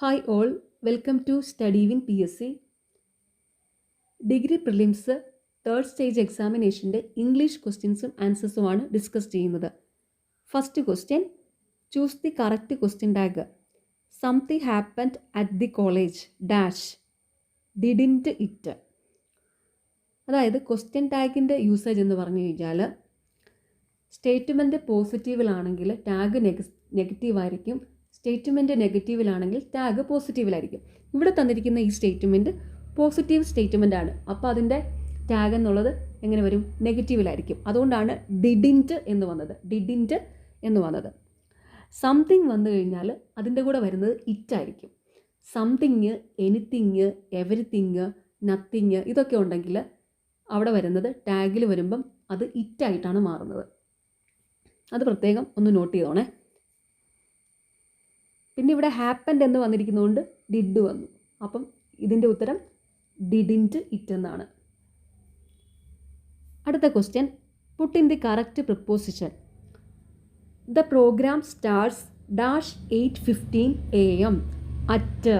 Hi all welcome to Study Win P S C degree prelims third stage എക്സാമിനേഷന്റെ English ക്വസ്റ്റ്യൻസും ആൻസേഴ്സുമാണ് discuss ചെയ്യുന്നത്. First question choose the correct question tag something happened at the college dash didn't it അതായത് question ടാഗിന്റെ usage എന്ന് പറഞ്ഞു കഴിഞ്ഞാൽ statement പോസിറ്റീവിലാണെങ്കിൽ tag നെഗ നെഗറ്റീവ് ആയിരിക്കും സ്റ്റേറ്റ്മെന്റ് നെഗറ്റീവിലാണെങ്കിൽ ടാഗ് പോസിറ്റീവിലായിരിക്കും ഇവിടെ തന്നിരിക്കുന്ന ഈ സ്റ്റേറ്റ്മെന്റ് പോസിറ്റീവ് സ്റ്റേറ്റ്മെന്റ് ആണ്. അപ്പോൾ അതിന്റെ ടാഗ് എന്നുള്ളത് എങ്ങനെ വരും? നെഗറ്റീവിലായിരിക്കും. അതുകൊണ്ടാണ് ഡിഡിന്റ് എന്ന് വന്നത്. ഡിഡിന്റ് എന്ന് വന്നത്. സംതിങ് വന്നു കഴിഞ്ഞാൽ അതിന്റെ കൂടെ വരുന്നത് ഇറ്റായിരിക്കും സംതിങ് എനിത്തിങ് എവരിത്തിങ് നത്തിങ് ഇതൊക്കെ ഉണ്ടെങ്കിൽ അവിടെ വരുന്നത് ടാഗിൽ വരുമ്പം അത് ഇറ്റായിട്ടാണ് മാറുന്നത്. അത് പ്രത്യേകം ഒന്ന് നോട്ട് ചെയ്തോണേ. പിന്നെ ഇവിടെ ഹാപ്പൻഡ് എന്ന് വന്നിരിക്കുന്നതുകൊണ്ട് ഡിഡ് വന്നു. അപ്പം ഇതിന്റെ ഉത്തരം ഡിഡിന്റ് ഇറ്റ് എന്നാണ്. അടുത്ത question put in the correct preposition the program starts dash eight fifteen A M at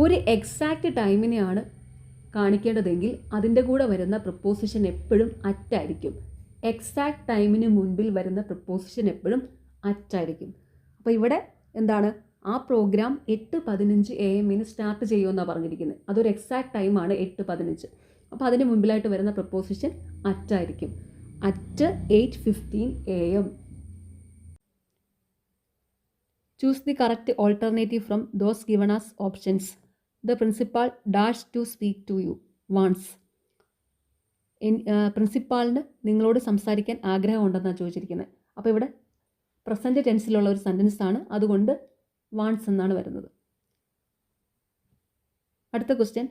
ഒരു എക്സാക്റ്റ് ടൈമിനെയാണ് കാണിക്കേണ്ടതെങ്കിൽ അതിന്റെ കൂടെ വരുന്ന പ്രപ്പോസിഷൻ എപ്പോഴും അറ്റായിരിക്കും എക്സാക്ട് ടൈമിന് മുൻപിൽ വരുന്ന പ്രപ്പോസിഷൻ എപ്പോഴും അറ്റായിരിക്കും അപ്പോൾ ഇവിടെ എന്താണ്? ആ പ്രോഗ്രാം എട്ട് പതിനഞ്ച് എ എമ്മിന് സ്റ്റാർട്ട് ചെയ്യുമെന്നാണ് പറഞ്ഞിരിക്കുന്നത്. അതൊരു എക്സാക്ട് ടൈമാണ് എട്ട് പതിനഞ്ച്. അപ്പോൾ അതിന് മുമ്പിലായിട്ട് വരുന്ന preposition അറ്റായിരിക്കും at eight fifteen A M choose the correct alternative from those given as options the principal dash to speak to you wants പ്രിൻസിപ്പാളിന് നിങ്ങളോട് സംസാരിക്കാൻ ആഗ്രഹമുണ്ടെന്നാണ് ചോദിച്ചിരിക്കുന്നത്. അപ്പോൾ ഇവിടെ പ്രസന്റ് ടെൻസിലുള്ള ഒരു സെന്റൻസ് ആണ്. അതുകൊണ്ട് വാൺസ് എന്നാണ് വരുന്നത്. അടുത്ത question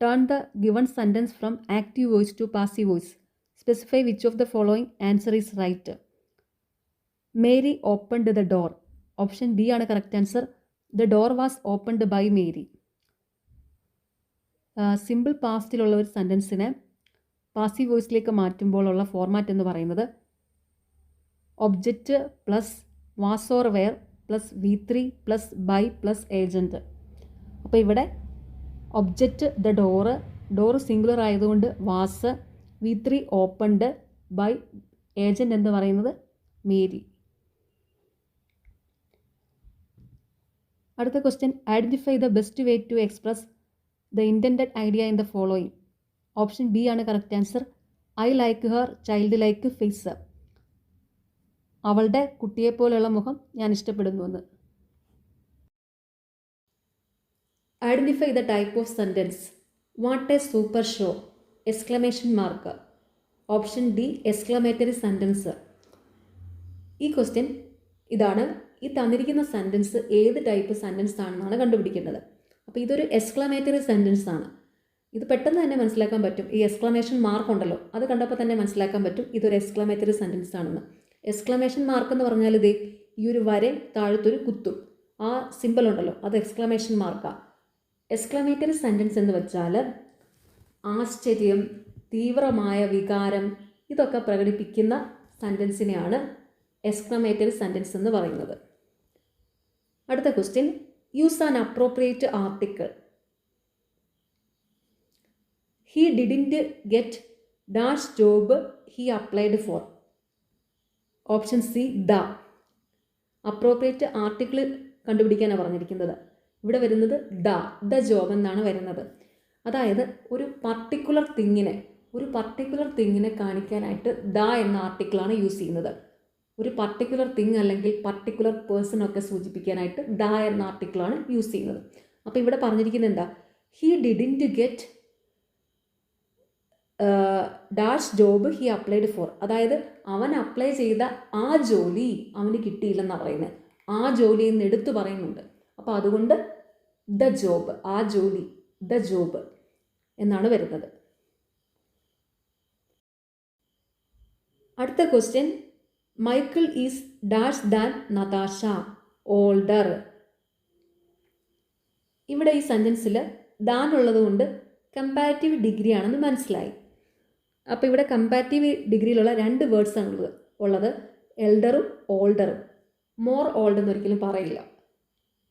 turn the given sentence from active voice to passive voice specify which of the following answer is right Mary opened the door option B ആണ് correct answer the door was opened by Mary simple പാസ്റ്റിലുള്ള ഒരു സെന്റൻസിനെ passive വോയിസിലേക്ക് മാറ്റുമ്പോഴുള്ള format എന്ന് പറയുന്നത് object plus was or were plus V three plus by plus agent. അപ്പോൾ ഇവിടെ object the door door singular ആയതുകൊണ്ട് was V three opened by agent എന്ന് പറയുന്നത് മേരി. അടുത്ത question identify the best way to express the intended idea in the following. Option B ആണ് correct answer. I like her child like face. അവളുടെ കുട്ടിയെപ്പോലെയുള്ള മുഖം ഞാൻ ഇഷ്ടപ്പെടുന്നുവെന്ന് identify the type of sentence what a super show exclamation mark option D exclamatory sentence ഈ question ഇതാണ്. ഈ തന്നിരിക്കുന്ന sentence ഏത് ടൈപ്പ് സെന്റൻസ് ആണെന്നാണ് കണ്ടുപിടിക്കേണ്ടത്. അപ്പോൾ ഇതൊരു എക്സ്ക്ലമേറ്ററി സെന്റൻസ് ആണ്. ഇത് പെട്ടെന്ന് തന്നെ മനസ്സിലാക്കാൻ പറ്റും. ഈ എക്സ്ക്ലമേഷൻ മാർക്ക് ഉണ്ടല്ലോ. അത് കണ്ടപ്പോൾ തന്നെ മനസ്സിലാക്കാൻ പറ്റും. ഇതൊരു എക്സ്ക്ലമേറ്ററി സെന്റൻസ് ആണെന്ന്. എക്സ്ക്ലമേഷൻ മാർക്ക് എന്ന് പറഞ്ഞാൽ ഇത് ഈ ഒരു വര താഴത്തൊരു കുത്തും. ആ സിമ്പിൾ ഉണ്ടല്ലോ അത് എക്സ്ക്ലമേഷൻ മാർക്കാണ് എക്സ്ക്ലമേറ്ററി സെന്റൻസ് എന്ന് വെച്ചാൽ ആശ്ചര്യം തീവ്രമായ വികാരം ഇതൊക്കെ പ്രകടിപ്പിക്കുന്ന സെന്റൻസിനെയാണ് എക്സ്ക്ലമേറ്ററി സെന്റൻസ് എന്ന് പറയുന്നത്. അടുത്ത question use an appropriate article he didn't get dash job he applied for option C the. Appropriate article കണ്ടുപിടിക്കാനാണ് പറഞ്ഞിരിക്കുന്നത്. ഇവിടെ വരുന്നത് ദ ദ ജോബ് എന്നാണ് വരുന്നത്. അതായത് ഒരു പർട്ടിക്കുലർ തിങ്ങിനെ ഒരു പർട്ടിക്കുലർ തിങ്ങിനെ കാണിക്കാനായിട്ട് ദ എന്ന ആർട്ടിക്കിളാണ് യൂസ് ചെയ്യുന്നത്. ഒരു പർട്ടിക്കുലർ തിങ് അല്ലെങ്കിൽ പർട്ടിക്കുലർ പേഴ്സൺ ഒക്കെ സൂചിപ്പിക്കാനായിട്ട് ദ എന്ന ആർട്ടിക്കിളാണ് യൂസ് ചെയ്യുന്നത്. അപ്പോൾ ഇവിടെ പറഞ്ഞിരിക്കുന്നത് എന്താ? He to get dash job he applied for അതായത് അവൻ അപ്ലൈ ചെയ്ത ആ ജോലി അവന് കിട്ടിയില്ലെന്നാണ് പറയുന്നത്. ആ ജോലി എന്ന് എടുത്തു പറയുന്നുണ്ട്. അപ്പോൾ അതുകൊണ്ട് ദ ജോബ് ആ ജോലി ദ ജോബ് എന്നാണ് വരുന്നത്. അടുത്ത question Michael is dash than Natasha older ഇവിടെ ഈ സെന്റൻസിൽ ദാൻ ഉള്ളത് കൊണ്ട് കമ്പാരിറ്റീവ് ഡിഗ്രി ആണെന്ന് മനസ്സിലായി. അപ്പോൾ ഇവിടെ കമ്പാരിറ്റീവ് ഡിഗ്രിയിലുള്ള രണ്ട് വേർഡ്സ് ആണ് ഉള്ളത്. എൽഡറും ഓൾഡറും മോർ ഓൾഡ് എന്നൊരിക്കലും പറയില്ല.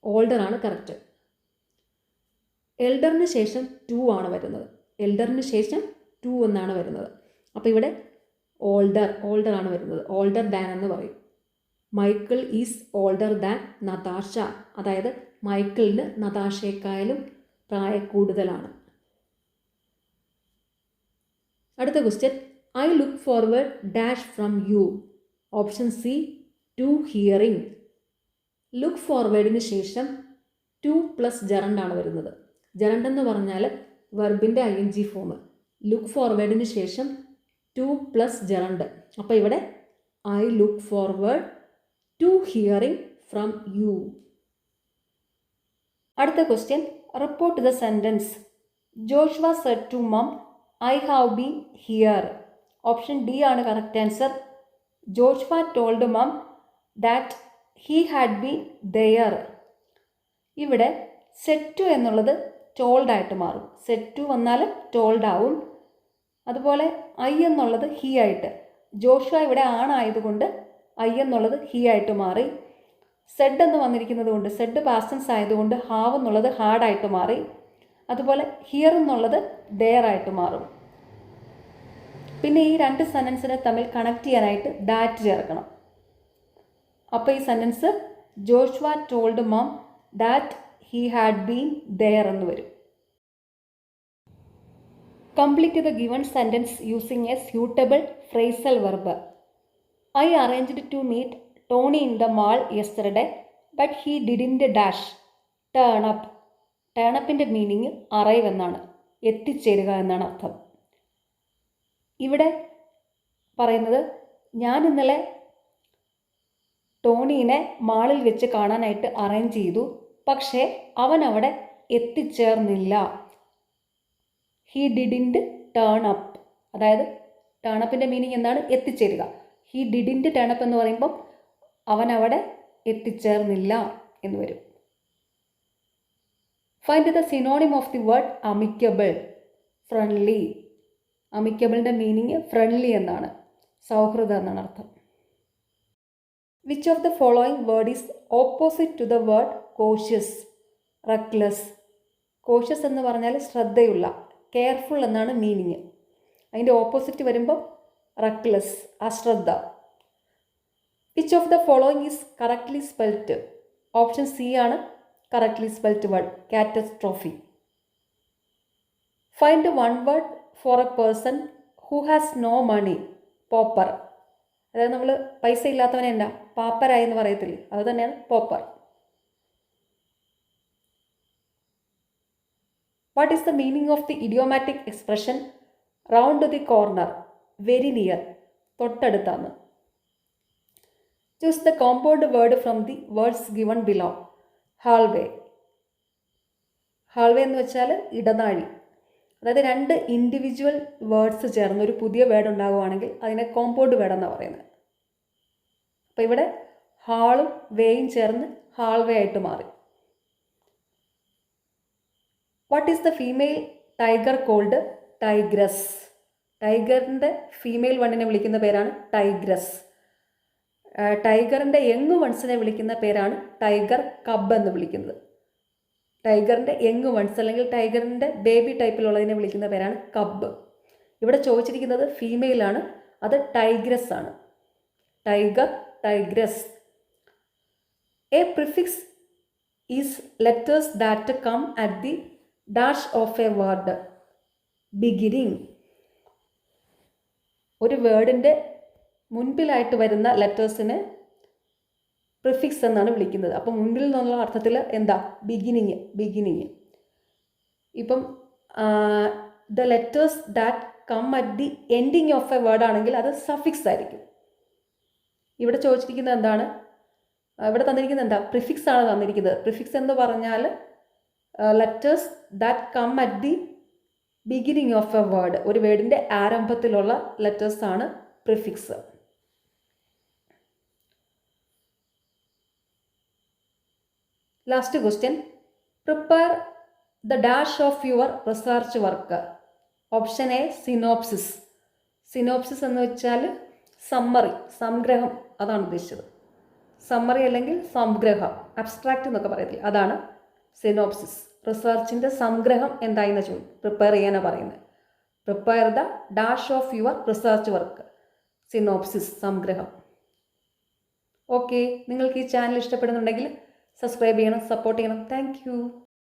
ഓൾഡർ ആണ് കറക്റ്റ് എൽഡറിന് ശേഷം ടു ആണ് വരുന്നത്. എൽഡറിന് ശേഷം ടു എന്നാണ് വരുന്നത്. അപ്പോൾ ഇവിടെ ഓൾഡർ ഓൾഡർ ആണ് വരുന്നത്. ഓൾഡർ ദാൻ എന്ന് പറയും. Michael is older than Natasha അതായത് മൈക്കിളിന് നതാഷയെക്കായാലും പ്രായ കൂടുതലാണ് അടുത്ത question I look forward dash from you option C to hearing look ഫോർവേഡിന് ശേഷം ടു പ്ലസ് ജറണ്ടാണ് വരുന്നത്. ജറണ്ട് എന്ന് പറഞ്ഞാൽ വെർബിന്റെ I N G form look ഫോർവേഡിന് ശേഷം ടു പ്ലസ് ജറണ്ട് അപ്പോൾ ഇവിടെ I look forward to hearing from you അടുത്ത question report the sentence Joshua said to mum I have been here option D ആണ് correct answer George ഫാ told mum that he had been there ഇവിടെ said എന്നുള്ളത് told ആയിട്ട് മാറും. Set വന്നാൽ told ആവും. അതുപോലെ ഐ എന്നുള്ളത് ഹീ ആയിട്ട്. ജോഷ ഇവിടെ ആണായതുകൊണ്ട് ഐ എന്നുള്ളത് ഹീ ആയിട്ട് മാറി. സെഡ് എന്ന് വന്നിരിക്കുന്നത് കൊണ്ട് സെഡ് പാസ്റ്റൻസ് ആയതുകൊണ്ട് ഹാവ് എന്നുള്ളത് ഹാർഡായിട്ട് മാറി. അതുപോലെ ഹിയർ എന്നുള്ളത് ഡെയർ ആയിട്ട് മാറും. പിന്നെ ഈ രണ്ട് സെന്റൻസിനെ തമ്മിൽ കണക്ട് ചെയ്യാനായിട്ട് ദാറ്റ് ചേർക്കണം. അപ്പോൾ ഈ sentence Joshua told mum that he had been there എന്ന് വരും. Complete the given sentence using a suitable phrasal verb I arranged to meet Tony in the mall yesterday but he didn't dash turn up turn അപ്പിന്റെ meaning arrive എന്നാണ് എത്തിച്ചേരുക എന്നാണ് അർത്ഥം. ഇവിടെ പറയുന്നത് ഞാൻ ഇന്നലെ ടോണീനെ മാളിൽ വെച്ച് കാണാനായിട്ട് അറേഞ്ച് ചെയ്തു പക്ഷേ അവൻ അവിടെ എത്തിച്ചേർന്നില്ല. ഹീ ഡിഡിന്റ് ടേൺ അപ്പ് അതായത് ടേൺ അപ്പിന്റെ മീനിങ് എന്താണ് എത്തിച്ചേരുക. ഹീ ഡിഡിന്റ് ടേൺ അപ്പ് എന്ന് പറയുമ്പം അവൻ അവിടെ എത്തിച്ചേർന്നില്ല എന്ന് വരും. Find the synonym of the word amicable friendly അമിക്കബിളിന്റെ meaning friendly എന്നാണ്. സൗഹൃദം എന്നാണ് അർത്ഥം. Which of the following word is opposite to the word cautious reckless cautious എന്ന് പറഞ്ഞാൽ ശ്രദ്ധയുള്ള കെയർഫുൾ എന്നാണ് മീനിങ് അതിന്റെ ഓപ്പോസിറ്റ് വരുമ്പോൾ റെക്ലെസ് അശ്രദ്ധ. Which of the following is correctly spelt option C ആണ് correctly spelt word catastrophe find one word for a person who has no money pauper അതായത് നമ്മൾ പൈസ ഇല്ലാത്തവനെ എന്താ പാപ്പരായി എന്ന് പറയത്തില്ലേ? അത് തന്നെയാണ് pauper what is the meaning of the idiomatic expression round the corner very near തൊട്ടടുത്താണ് choose the compound word from the words given below hallway hallway എന്ന് വെച്ചാൽ ഇടനാഴി. അതായത് രണ്ട് ഇൻഡിവിജ്വൽ വേർഡ്സ് ചേർന്ന് ഒരു പുതിയ വേർഡ് ഉണ്ടാകുവാണെങ്കിൽ അതിനെ കോമ്പൗണ്ട് വേർഡ് എന്നാണ് പറയുന്നത്. അപ്പോൾ ഇവിടെ ഹാളും വേയും ചേർന്ന് ഹാൾവേ ആയിട്ട് മാറി. What is the female tiger called tigress ടൈഗറിന്റെ female വണ്ണിനെ വിളിക്കുന്ന പേരാണ് ടൈഗ്രസ് ടൈഗറിന്റെ യങ് വൺസിനെ വിളിക്കുന്ന പേരാണ് ടൈഗർ കബ് എന്ന് വിളിക്കുന്നത്. ടൈഗറിന്റെ യങ് വൺസ് അല്ലെങ്കിൽ ടൈഗറിന്റെ ബേബി ടൈപ്പിലുള്ളതിനെ വിളിക്കുന്ന പേരാണ് കബ്. ഇവിടെ ചോദിച്ചിരിക്കുന്നത് ഫീമെയിലാണ് അത് ടൈഗ്രസ് ആണ്. Tiger tigress. A prefix is letters that come at the dash of a word beginning ഒരു വേർഡിന്റെ മുൻപിലായിട്ട് വരുന്ന ലെറ്റേഴ്സിനെ പ്രിഫിക്സ് എന്നാണ് വിളിക്കുന്നത്. അപ്പം മുൻപിൽ നിന്നുള്ള അർത്ഥത്തിൽ എന്താ? Beginning beginning. ഇപ്പം the letters that come at the ending of a word ആണെങ്കിൽ അത് സഫിക്സ് ആയിരിക്കും. ഇവിടെ ചോദിച്ചിരിക്കുന്നത് എന്താണ്? ഇവിടെ തന്നിരിക്കുന്നത് എന്താ? പ്രിഫിക്സ് ആണ് തന്നിരിക്കുന്നത്. പ്രിഫിക്സ് എന്ന് പറഞ്ഞാൽ letters that come at the beginning of a word. ഒരു വേർഡിന്റെ ആരംഭത്തിലുള്ള ലെറ്റേഴ്സാണ് prefix. Last question prepare the dash of your research work option A synopsis synopsis എന്ന് വെച്ചാൽ സമ്മറി സംഗ്രഹം. അതാണ് ഉദ്ദേശിച്ചത്. സമ്മറി അല്ലെങ്കിൽ സംഗ്രഹം അബ്സ്ട്രാക്റ്റ് എന്നൊക്കെ പറയത്തില്ല? അതാണ് സിനോപ്സിസ് റിസർച്ചിന്റെ സംഗ്രഹം എന്തായെന്ന് ചോദി പ്രിപ്പയർ ചെയ്യാനാണ് പറയുന്നത് prepare the dash of your research work synopsis സംഗ്രഹം. ഓക്കെ നിങ്ങൾക്ക് ഈ ചാനൽ ഇഷ്ടപ്പെടുന്നുണ്ടെങ്കിൽ സബ്സ്ക്രൈബ് ചെയ്യണം സപ്പോർട്ട് ചെയ്യണം. താങ്ക്